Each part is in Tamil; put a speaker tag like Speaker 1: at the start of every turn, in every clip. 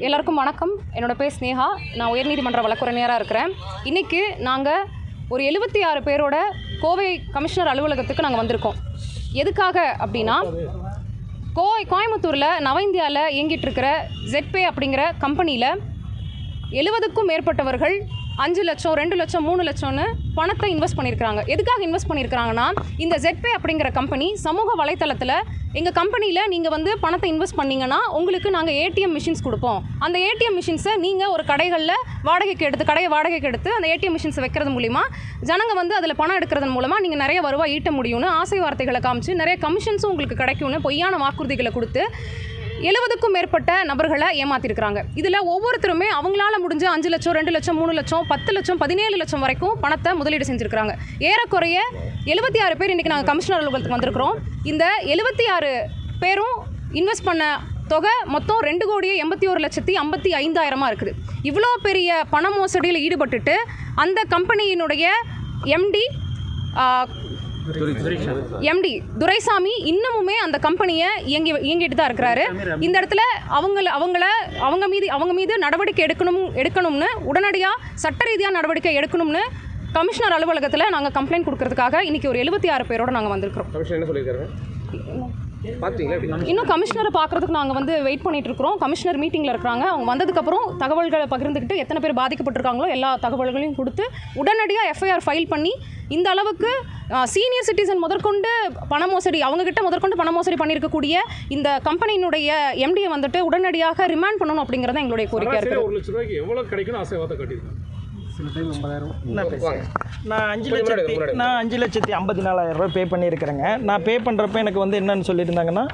Speaker 1: எல்லாருக்கும் வணக்கம். என்னோட பேர் ஸ்னேகா. நான் உயர்நீதிமன்ற வழக்குரைஞராக இருக்கிறேன். இன்றைக்கி நாங்கள் ஒரு எழுபத்தி ஆறு பேரோட கோவை கமிஷனர் அலுவலகத்துக்கு நாங்கள் வந்திருக்கோம். எதுக்காக அப்படின்னா கோவை கோயம்புத்தூரில் நவ இந்தியாவில் இயங்கிட்டு இருக்கிற ஜெட்பே அப்படிங்கிற கம்பெனியில் எழுபதுக்கும் மேற்பட்டவர்கள் அஞ்சு லட்சம் ரெண்டு லட்சம் மூணு லட்சம்னு பணத்தை இன்வெஸ்ட் பண்ணியிருக்காங்க எதுக்காக இன்வெஸ்ட் பண்ணியிருக்காங்கன்னா இந்த ஜெட்பே அப்படிங்கிற கம்பெனி சமூக வலைத்தளத்தில் எங்கள் கம்பெனியில் நீங்கள் வந்து பணத்தை இன்வெஸ்ட் பண்ணிங்கன்னா உங்களுக்கு நாங்கள் ஏடிஎம் மிஷின்ஸ் கொடுப்போம். அந்த ஏடிஎம் மிஷின்ஸை நீங்கள் ஒரு கடைகளில் வாடகைக்கு எடுத்து கடையை வாடகைக்கு எடுத்து அந்த ஏடிஎம் மிஷின்ஸை வைக்கிறது மூலிமா ஜனங்க வந்து அதில் பணம் எடுக்கிறது மூலமாக நீங்கள் நிறைய வருவாய் ஈட்ட முடியும்னு ஆசை வார்த்தைகளை காமிச்சு நிறைய கமிஷன்ஸும் உங்களுக்கு கிடைக்கும்னு பொய்யான வாக்குறுதிகளை கொடுத்து எழுபதுக்கும் மேற்பட்ட நபர்களை ஏமாத்திருக்கிறாங்க. இதில் ஒவ்வொருத்தருமே அவங்களால முடிஞ்ச அஞ்சு லட்சம் ரெண்டு லட்சம் மூணு லட்சம் பத்து லட்சம் பதினேழு லட்சம் வரைக்கும் பணத்தை முதலீடு செஞ்சுருக்கிறாங்க. ஏறக்குறைய எழுபத்தி ஆறு பேர் இன்றைக்கி நாங்கள் கமிஷனர் அலுவலகத்துக்கு வந்திருக்கிறோம். இந்த எழுபத்தி ஆறு பேரும் இன்வெஸ்ட் பண்ண தொகை மொத்தம் ரெண்டு கோடியே எண்பத்தி ஒரு லட்சத்தி ஐம்பத்தி ஐந்தாயிரமாக இருக்குது. இவ்வளோ பெரிய பண மோசடியில் ஈடுபட்டுட்டு அந்த கம்பெனியினுடைய எம்டி எம்டி துரைசாமி இன்னமுமே அந்த கம்பெனியை இயங்கி இயங்கிட்டு தான் இருக்கிறாரு. இந்த இடத்துல அவங்கள அவங்கள அவங்க மீது அவங்க மீது நடவடிக்கை எடுக்கணும் எடுக்கணும்னு உடனடியாக சட்ட ரீதியாக நடவடிக்கை எடுக்கணும்னு கமிஷனர் அலுவலகத்தில் நாங்கள் கம்ப்ளைண்ட் கொடுக்கறதுக்காக இன்னைக்கு ஒரு எழுபத்தி ஆறு பேரோட நாங்கள் வந்திருக்கிறோம். இன்னும் கமிஷனரை பார்க்கறதுக்கு நாங்கள் வந்து வெயிட் பண்ணிட்டு இருக்கிறோம் கமிஷனர் மீட்டிங்கில் இருக்கிறாங்க. அவங்க வந்ததுக்கப்புறம் தகவல்களை பகிர்ந்துக்கிட்டு எத்தனை பேர் பாதிக்கப்பட்டிருக்காங்களோ எல்லா தகவல்களையும் கொடுத்து உடனடியாக எஃப்ஐஆர் ஃபைல் பண்ணி இந்த அளவுக்கு சீனியர் சிட்டிசன் முதற்கொண்டு பண மோசடி அவங்கக்கிட்ட முதற்கொண்டு பண மோசடி பண்ணியிருக்கக்கூடிய இந்த கம்பெனியினுடைய எம்டியை வந்துட்டு உடனடியாக ரிமாண்ட் பண்ணணும் அப்படிங்கிறது எங்களுடைய
Speaker 2: சராசரி
Speaker 1: இருக்குது
Speaker 3: நான் பேசுகிறேன் நான் அஞ்சு லட்சத்தி. நான் அஞ்சு லட்சத்தி ஐம்பத்தி நாலாயிரம் ரூபாய் பே பண்ணியிருக்கிறேங்க. நான் பே பண்ணுறப்ப எனக்கு வந்து என்னன்னு சொல்லியிருந்தாங்கன்னா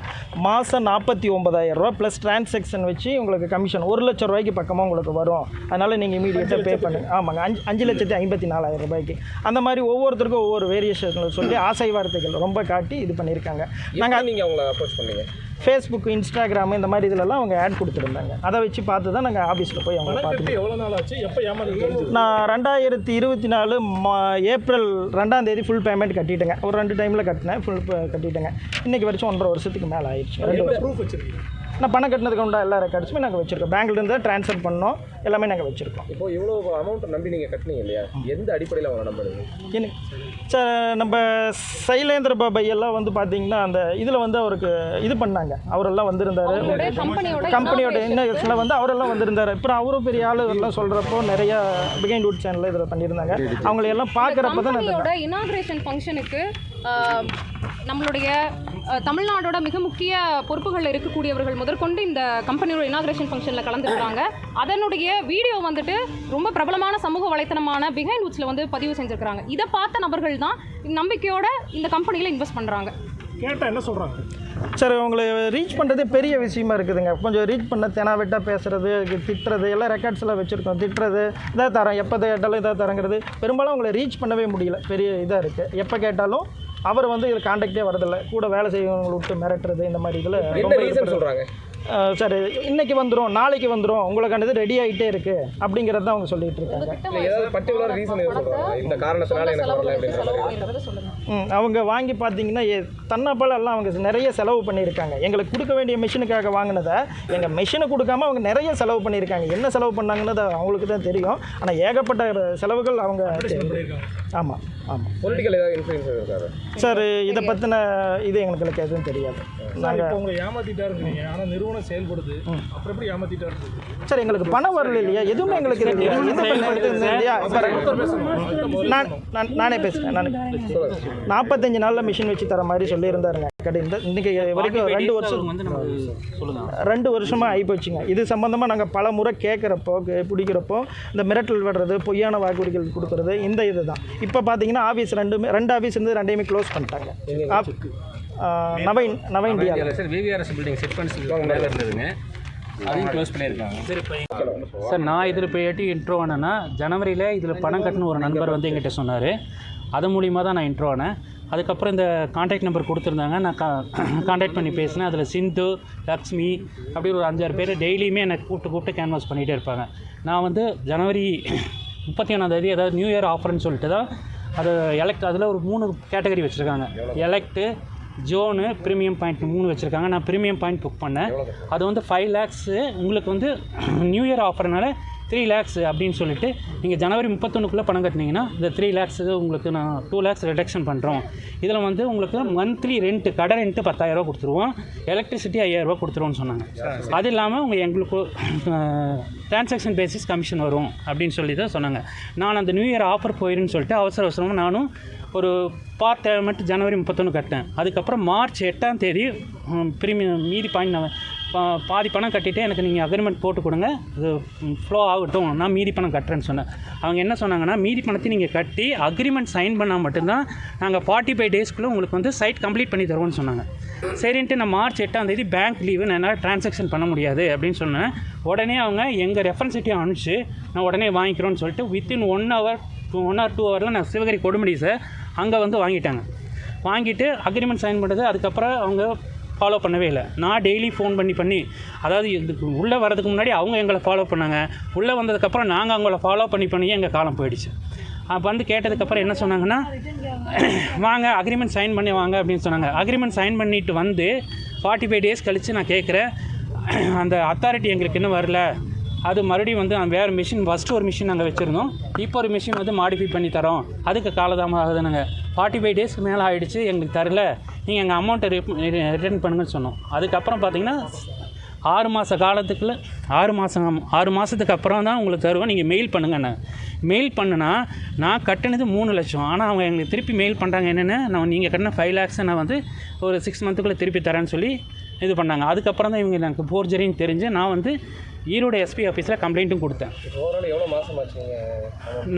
Speaker 3: மாதம் நாற்பத்தி ஒன்பதாயிரம் ரூபா ப்ளஸ் டிரான்சாக்ஷன் வச்சு உங்களுக்கு கமிஷன் ஒரு லட்சம் ரூபாய்க்கு பக்கமாக உங்களுக்கு வரும். அதனால் நீங்கள் இமீடியட்டாக பே பண்ணுங்க ஆமாங்க. அஞ்சு அஞ்சு லட்சத்தி ஐம்பத்தி நாலாயிரம் ரூபாய்க்கு. அந்த மாதிரி ஒவ்வொருத்தருக்கும் ஒவ்வொரு வேரியேஷனில் சொல்லி ஆசை வார்த்தைகள் ரொம்ப காட்டி இது பண்ணியிருக்காங்க.
Speaker 4: நாங்கள் நீங்கள் அவங்கள அப்ரோச் பண்ணீங்க?
Speaker 3: ஃபேஸ்புக் இன்ஸ்டாகிராம் இந்த மாதிரி இதிலலாம் அவங்க ஆட் கொடுத்துருந்தாங்க. அதை வச்சு பார்த்து தான் நாங்கள் ஆஃபீஸில் போய் அவங்கள பார்த்து
Speaker 2: எவ்வளோ நாள் ஆச்சு? எப்போ ஏமாந்து
Speaker 3: நான் ரெண்டாயிரத்தி இருபத்தி நாலு மா ஏப்ரல் ரெண்டாம் தேதி ஃபுல் பேமெண்ட் கட்டிட்டேங்க. ஒரு ரெண்டு டைமில் கட்டினேன் ஃபுல் கட்டிட்டேங்க. இன்னைக்கு வரைக்கும் ஒன்றரை வருஷத்துக்கு மேலே ஆயிடுச்சு. ரெண்டு
Speaker 2: என்ன
Speaker 3: வருஷம்.
Speaker 2: ப்ரூஃப் வச்சிருக்கீங்க?
Speaker 3: நான் பணம் கட்டினதுக்கு உண்டா எல்லா ரெக்கார்ட்ஸுமே நாங்கள் வச்சுருக்கோம். பேங்க்லேருந்து தான் ட்ரான்ஸ்ஃபர் பண்ணோம். எல்லாமே நாங்கள் வச்சுருக்கோம்.
Speaker 4: இப்போ இவ்வளோ அமௌண்ட் நம்பி நீங்கள் கட்டினீங்க இல்லையா? எந்த அடிப்படையில் அவங்க நம்புறீங்க
Speaker 3: எனக்கு சார் நம்ம சைலேந்திர பாபை எல்லாம் வந்து பார்த்தீங்கன்னா அந்த இதில் வந்து அவருக்கு இது பண்ணாங்க. அவரெல்லாம் வந்திருந்தாரு.
Speaker 1: கம்பெனியோட
Speaker 3: இன்னும் வந்து அவரெல்லாம் வந்திருந்தாரு. அப்புறம் அவரும் பெரிய ஆளு எல்லாம் சொல்கிறப்போ நிறைய பிகைண்ட் வுட் சேனலில் இதில் பண்ணியிருந்தாங்க. அவங்களை எல்லாம் பார்க்குறப்ப தான் நான்
Speaker 1: இனாகிரேஷன் ஃபங்க்ஷனுக்கு நம்மளுடைய தமிழ்நாடோட மிக முக்கிய பொறுப்புகளில் இருக்கக்கூடியவர்கள் முதற்கொண்டு இந்த கம்பெனியோட இனாகிரேஷன் ஃபங்க்ஷனில் கலந்துருக்காங்க அதனுடைய வீடியோ வந்துட்டு ரொம்ப பிரபலமான சமூக வலைத்தளமான பிஹைண்ட் உட்ஸில் வந்து பதிவு செஞ்சுருக்காங்க இதை பார்த்த நபர்கள் தான் நம்பிக்கையோட இந்த கம்பெனியில் இன்வெஸ்ட் பண்ணுறாங்க
Speaker 2: கேட்டால் என்ன சொல்கிறாங்க
Speaker 3: சார் உங்களை ரீச் பண்ணுறதே பெரிய விஷயமா இருக்குதுங்க. கொஞ்சம் ரீச் பண்ண தெனாவெட்டாக பேசுறது திட்டுறது எல்லாம் ரெக்கார்ட்ஸ் எல்லாம் வச்சுருக்கோம். திட்டுறது இதை தரேன் எப்போ கேட்டாலும் இதை தரங்கிறது. பெரும்பாலும் உங்களை ரீச் பண்ணவே முடியல. பெரிய இதாக இருக்குது எப்போ கேட்டாலும் அவர் வந்து இதில் காண்டாக்டே வரதில்லை கூட வேலை செய்யவங்களை விட்டு மிரட்டுறது இந்த மாதிரி இதில் ரொம்ப
Speaker 4: ரீசன் சொல்கிறாங்க
Speaker 3: சார் இன்னைக்கு வந்துடும் நாளைக்கு வந்துடும் உங்களுக்கானது ரெடி ஆகிட்டே இருக்குது அப்படிங்கிறத தான் அவங்க சொல்லிட்டு இருக்காங்க. அவங்க வாங்கி பார்த்தீங்கன்னா எ- தன்னப்பால் எல்லாம் அவங்க நிறைய செலவு பண்ணியிருக்காங்க. எங்களுக்கு கொடுக்க வேண்டிய மிஷினுக்காக வாங்கினதை எங்கள் மிஷினை கொடுக்காம அவங்க நிறைய செலவு பண்ணியிருக்காங்க. என்ன செலவு பண்ணாங்கன்னு அது அவங்களுக்கு தான் தெரியும். ஆனால் ஏகப்பட்ட செலவுகள் அவங்க ஆமாம் ஆமாம்
Speaker 4: பொலிட்டிக்கல் ஏதாவது இன்ஃப்ளூயன்ஸ் இருக்காரு
Speaker 3: சார் இதை பற்றின இது எங்களுக்கு எதுவும் தெரியாது. நாங்கள்
Speaker 2: உங்களை ஏமாத்திட்டாருங்க ஆனால் நிறுவனம் செயல்படுது. அப்புறம் எப்படி ஏமாத்திட்டாரு
Speaker 3: சார் எங்களுக்கு பணம் வரல இல்லையா? எதுவுமே எங்களுக்கு நான் நான் நானே பேசுகிறேன் நானே. நாற்பத்தஞ்சு நாளில் மிஷின் வச்சு தர மாதிரி சொல்லியிருந்தாருங்க கடை இந்த இன்றைக்கி வரைக்கும் ரெண்டு வருஷம்
Speaker 5: வந்து நம்ம சொல்லுங்க.
Speaker 3: ரெண்டு வருஷமாக ஆகிப்போச்சுங்க இது சம்மந்தமாக நாங்கள் பல முறை கேட்குறப்போ பிடிக்கிறப்போ இந்த மிரட்டல் விடுறது பொய்யான வாக்குறுதிகள் கொடுக்குறது இந்த இது தான் இப்போ பார்த்தீங்கன்னா ஆஃபீஸ் ரெண்டுமே ரெண்டு ஆஃபீஸ் இருந்து ரெண்டையுமே க்ளோஸ் பண்ணிட்டாங்க. ஆப்- ஆ, நவ இன் நவ India
Speaker 5: sir VVRS building set பண்ணி இருந்ததுங்க. அதையும் க்ளோஸ் பண்ணியிருக்காங்க. சரி சார் நான் இதில் இப்போ ஏட்டி இன்ட்ரோ ஆனேன்னா ஜனவரியில் இதில் பணம் கட்டின ஒரு நண்பர் வந்து எங்கிட்ட சொன்னார். அது மூலியமாக தான் நான் இன்ட்ரோ ஆனேன். அதுக்கப்புறம் இந்த காண்டாக்ட் நம்பர் கொடுத்துருந்தாங்க. நான் கா காண்டாக்ட் பண்ணி பேசினேன். அதில் சிந்து லக்ஷ்மி அப்படி ஒரு அஞ்சாறு பேர் டெய்லியுமே என்னை கூப்பிட்டு கூப்பிட்டு கேன்வாஸ் பண்ணிகிட்டே இருப்பாங்க. நான் வந்து ஜனவரி முப்பத்தி ஒன்றாந்தேதி அதாவது நியூ இயர் ஆஃபர்னு சொல்லிட்டு தான் அது எலக்ட் அதில் ஒரு மூணு கேட்டகரி வச்சுருக்காங்க. எலக்ட்டு ஜோனு ப்ரீமியம் பாயிண்ட் மூணு வச்சுருக்காங்க. நான் ப்ரீமியம் பாயிண்ட் புக் பண்ணேன். அது வந்து ஃபைவ் லேக்ஸு உங்களுக்கு வந்து நியூ இயர் ஆஃபர்னால த்ரீ லேக்ஸ் அப்படின்னு சொல்லிட்டு நீங்கள் ஜனவரி முப்பத்தொன்றுக்குள்ளே பணம் கட்டினீங்கன்னா இந்த த்ரீ லேக்ஸு உங்களுக்கு நான் டூ லேக்ஸ் ரிடக்ஷன் பண்ணுறோம் இதில் வந்து உங்களுக்கு மந்த்லி ரெண்ட்டு கடை ரெண்ட்டு பத்தாயிரரூவா கொடுத்துருவோம். எலக்ட்ரிசிட்டி ஐயாயிரரூவா கொடுத்துருவோம்னு சொன்னாங்க. அது இல்லாமல் உங்கள் எங்களுக்கு டிரான்சாக்ஷன் பேசிஸ் கமிஷன் வரும் அப்படின்னு சொல்லி தான் சொன்னாங்க. நான் அந்த நியூ இயர் ஆஃபர் போயிருன்னு சொல்லிட்டு அவசர அவசரமாக நானும் ஒரு பார்ட் பேமெண்ட் ஜனவரி முப்பத்தொன்று கட்டினேன். அதுக்கப்புறம் மார்ச் எட்டாம் தேதி ப்ரீமியம் மீதி பாயிண்ட் நான் பாதி பணம் கட்டிட்டு எனக்கு நீங்கள் அக்ரிமெண்ட் போட்டு கொடுங்க. அது ஃப்ளோ ஆகட்டும். நான் மீதி பணம் கட்டுறேன்னு சொன்னேன். அவங்க என்ன சொன்னாங்கன்னா மீதி பணத்தை நீங்கள் கட்டி அக்ரிமெண்ட் சைன் பண்ணால் மட்டும்தான் நாங்கள் ஃபார்ட்டி ஃபைவ் டேஸ்க்குள்ளே உங்களுக்கு வந்து சைட் கம்ப்ளீட் பண்ணி தருவோம்னு சொன்னாங்க. சரின்ட்டு நான் மார்ச் எட்டாம் தேதி பேங்க் லீவு நான் என்னால் டிரான்சாக்ஷன் பண்ண முடியாது அப்படின்னு சொன்னேன். உடனே அவங்க எங்கள் ரெஃபரன்சிட்டியும் அனுப்பிச்சு நான் உடனே வாங்கிக்கிறோன்னு சொல்லிட்டு within one hour to one or two ஹவரில் நான் சிவகரி கொடுமுடி சார் அங்கே வந்து வாங்கிட்டாங்க. வாங்கிட்டு அக்ரிமெண்ட் சைன் பண்ணது அதுக்கப்புறம் அவங்க ஃபாலோ பண்ணவே இல்லை. நான் டெய்லி ஃபோன் பண்ணி பண்ணி அதாவது இதுக்கு உள்ளே வரதுக்கு முன்னாடி அவங்க எங்களை ஃபாலோ பண்ணாங்க. உள்ளே வந்ததுக்கப்புறம் நாங்கள் அவங்கள ஃபாலோ பண்ணி பண்ணி எங்கள் காலம் போயிடுச்சு. அப்போ வந்து கேட்டதுக்கப்புறம் என்ன சொன்னாங்கன்னா வாங்க அக்ரிமெண்ட் சைன் பண்ணி வாங்க அப்படின்னு சொன்னாங்க. அக்ரிமெண்ட் சைன் பண்ணிட்டு வந்து ஃபார்ட்டி ஃபைவ் டேஸ் கழித்து நான் கேட்குறேன் அந்த அத்தாரிட்டி எங்களுக்கு இன்னும் வரல. அது மறுபடியும் வந்து வேறு மிஷின் ஃபஸ்ட்டு ஒரு மிஷின் நாங்கள் வச்சுருந்தோம். இப்போ ஒரு மிஷின் வந்து மாடிஃபை பண்ணி தரோம். அதுக்கு காலதாமதம் ஆகுதுனுங்க ஃபார்ட்டி ஃபைவ் டேஸ்க்கு மேலே ஆகிடுச்சு எங்களுக்கு தரல. நீங்கள் எங்கள் அமௌண்ட்டை ரிட்டர்ன் பண்ணுங்கன்னு சொன்னோம். அதுக்கப்புறம் பார்த்தீங்கன்னா ஆறு மாத காலத்துக்குள்ள ஆறு மாதம் ஆறு மாதத்துக்கு அப்புறம் தான் உங்களுக்கு தருவோம். நீங்கள் மெயில் பண்ணுங்கண்ணே மெயில் பண்ணுனா நான் கட்டினது மூணு லட்சம். ஆனால் அவங்க எங்களுக்கு திருப்பி மெயில் பண்ணுறாங்க என்னென்ன? நான் நீங்கள் கட்டின ஃபைவ் லேக்ஸை நான் வந்து ஒரு சிக்ஸ் மந்த்துக்குள்ளே திருப்பி தரேன்னு சொல்லி இது பண்ணாங்க. அதுக்கப்புறம் தான் இவங்க எனக்கு போர்ஜரின்னு தெரிஞ்சு நான் வந்து ஈரோடு எஸ்பி ஆஃபீஸில் கம்ப்ளைண்ட்டும் கொடுத்தேன்.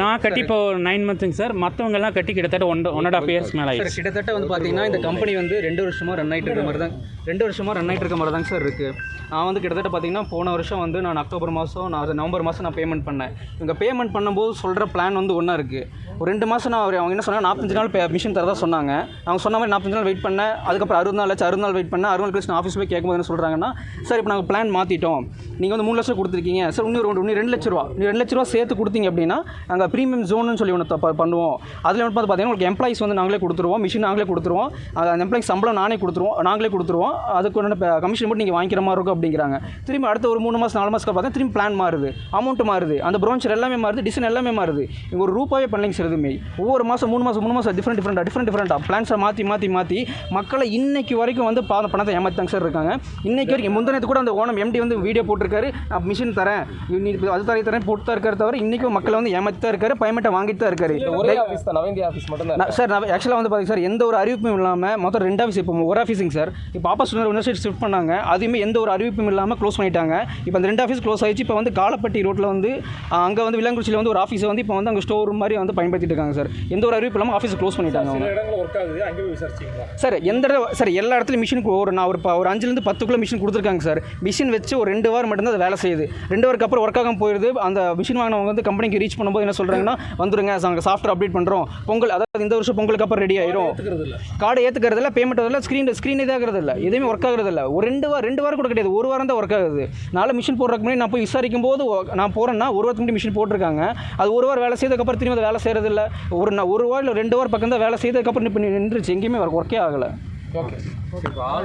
Speaker 5: நான் கட்டி இப்போ நைன் மந்த்துங்க சார். மற்றவங்கெல்லாம் கட்டி கிட்டத்தட்ட one one and half years மேலே
Speaker 6: சார் கிட்டத்தட்ட வந்து பார்த்தீங்கன்னா இந்த கம்பெனி வந்து ரெண்டு வருஷமாக ரன் ஆகிட்டு இருக்க மாதிரி தான் ரெண்டு வருஷமாக ரன் ஆகிட்டு இருக்க மாதிரி தாங்க சார் இருக்குது நான் வந்து கிட்டத்தட்ட பார்த்தீங்கன்னா போன வருஷம் வந்து நான் அக்டோபர் மாதம் நான் அது நவம்பர் மாதம் நான் பேமெண்ட் பண்ணேன். இவங்க பேமெண்ட் பண்ணும்போது சொல்கிற பிளான் வந்து ஒன்றா இருக்குது ஒரு ரெண்டு மாதம் நான் அவர் அவங்க என்ன சொன்னாங்க நாற்பத்தஞ்சு நாள் பே மிஷின் தரதா சொன்னாங்க. அவங்க சொன்ன மாதிரி நாற்பத்தஞ்சு நாள் வெயிட் பண்ணேன். அதுக்கப்புறம் அறுபது நாள் ஆச்சு அறுபது நாள் வெயிட் பண்ணேன். அறுபது நாள் கழிச்சு நான் ஆஃபீஸ் போய் கேட்கும்போது என்ன சொல்கிறாங்கன்னா சார் இப்போ நாங்கள் பிளான் மாற்றிட்டோம் நீங்கள் வந்து மூணு லட்சம் கொடுத்துருக்கீங்க. சார் இன்னும் ஒரு இன்னும் ரெண்டு லட்ச ரூபா. நீ ரெண்டு லட்ச ரூபா சேர்த்து கொடுத்தீங்க அப்படின்னா நாங்கள் ப்ரீமியம் ஜோன்னு சொல்லி ஒன்று பண்ணுவோம். அதில் வந்து பார்த்தீங்கன்னா உங்களுக்கு எம்ப்ளாயிஸ் வந்து நாங்களே கொடுத்துருவோம். மிஷின் நாங்களே கொடுத்துருவோம். அந்த எம்ப்ளாயி சம்பளம் நானே கொடுத்துருவோம். நாங்களே கொடுத்துருவோம். அதுக்கு ஒன்று கமிஷன் மட்டும் நீங்கள் வாங்கிக்கிற மாதிரி இருக்கும் அப்படிங்கிறாங்க. திரும்பி அடுத்த ஒரு மூணு மாதம் நாலு மாதத்துக்கு பார்த்தா திரும்பி பிளான் மாறுது. அமௌண்ட் மாறுது. அந்த ப்ரோன்ச்சர் எல்லாமே மாறுது. டிசைன் எல்லாமே மாறுது. இங்கே ஒரு ரூபாயே பண்ணலைங்க சார் எதுவுமே. ஒவ்வொரு மாதம் மூணு மாதம் மூணு மாதம் டிஃப்ரெண்ட் டிஃப்ரெண்ட் டிஃப்ரெண்ட் டிஃப்ரெண்ட்டாக பிளான்ஸை மாற்றி மாற்றி மாற்றி மக்களை இன்னைக்கு வரைக்கும் வந்து பணத்தை ஏமாத்தாங்க சார் இருக்காங்க. இன்னைக்கு வரைக்கும் முந்தினத்து கூட அந்த ஓனம் எம்டி வந்து வீடியோ போட்டிருக்காரு. மிஷின் தரேன். அது தரேன் தரேன் போட்டு தான் இருக்காரு தவிர இன்றைக்கும் மக்களை வந்து ஏமாற்றி தான் இருக்காரு பேமெண்ட்டை வாங்கிட்டு தான் இருக்காரு
Speaker 4: ஒரே ஆஃபீஸ் தான் நவீந்தியா ஆஃபீஸ் மட்டும் தான்
Speaker 6: நான் சார் நான் ஆக்சுவலாக வந்து பார்த்தீங்க சார் எந்த ஒரு அறிவிப்பும் இல்லாமல் மொத்தம் ரெண்டு ஆஃபீஸ் இப்போ ஒரு ஆஃபீஸுங்க சார் இப்போ ஆப்போசிட் யூனிவர்சிட்டி ஷிஃப்ட் பண்ணாங்க அதுவுமே எந்த ஒரு அறிவிப்பும் இல்லாமல் க்ளோஸ் பண்ணிட்டாங்க. இப்போ அந்த ரெண்டு ஆஃபீஸ் க்ளோஸ் ஆயிடுச்சு இப்போ வந்து காலப்பட்டி ரோட்டில் வந்து அங்கே வந்து விலங்குச்சியில் வந்து ஒரு ஆஃபீஸை வந்து இப்போ வந்து அங்கே ஸ்டோர் ரூம் மாதிரி வந்து பயன்படுத்திட்டு இருக்காங்க சார் எந்த ஒரு அறிவிப்பு இல்லாமல் ஆஃபீஸ் க்ளோஸ் பண்ணிட்டாங்க அவங்க.
Speaker 2: சில இடங்கள் ஒர்க் ஆகுது அங்கே போய் விசாரிச்சிங்களா?
Speaker 6: சார் எந்த சார் எல்லா இடத்துலையும் மிஷினுக்கு ஒரு நான் ஒரு ஒரு அஞ்சுலேருந்து பத்துக்குள்ளே மிஷின் கொடுத்துருக்காங்க சார் மிஷின் வச்சு ஒரு ரெண்டு வாரம் மட்டும்தான் அது வேலை செய்யுது. ரெண்டு வாரத்துக்கு அப்புறம் ஒர்க் ஆகாம போயிடுது அந்த மிஷின் வாங்கினவங்க வந்து கம்பெனிக்கு ரீச் பண்ணும்போது என்ன சொல்கிறாங்கன்னா வந்துருங்க நாங்கள் சாஃப்ட்வேர் அப்டேட் பண்ணுறோம் பொங்கல் அதாவது இந்த வருஷம் பொங்கலுக்கு அப்புறம் ரெடி ஆயிரும்.
Speaker 2: இல்லை
Speaker 6: கார்டு ஏற்றுக்கிறது இல்லை பேமெண்ட் வரல ஸ்க்ரீன் ஸ்க்ரீன் இதாகிறது இல்லை எதுவுமே ஒர்க் ஆகுறது இல்லை ஒரு ரெண்டு வாரம் ரெண்டு வாரம் கூட கிடையாது. ஒரு வாரம் தான் ஒர்க் ஆகுது. நாளை மிஷின் போடுறதுக்கு முன்னாடி நான் போய் விசாரிக்கும் போது நான் போகிறேன்னா ஒரு வாரத்துக்கு முன்னாடி மிஷின் போட்டிருக்காங்க. அது ஒரு வாரம் வேலை செய்ததுக்கப்புறம் திரும்பி அது வேலை செய்கிறது இல்லை ஒரு நான் ஒரு வாரம் இல்லை ரெண்டு வாரம் பக்கம் தான் வேலை செய்ததுக்கப்புறம் இப்போ நின்றுச்சு. எங்கேயுமே ஒர்க்கே ஆகலை.
Speaker 4: ஓகே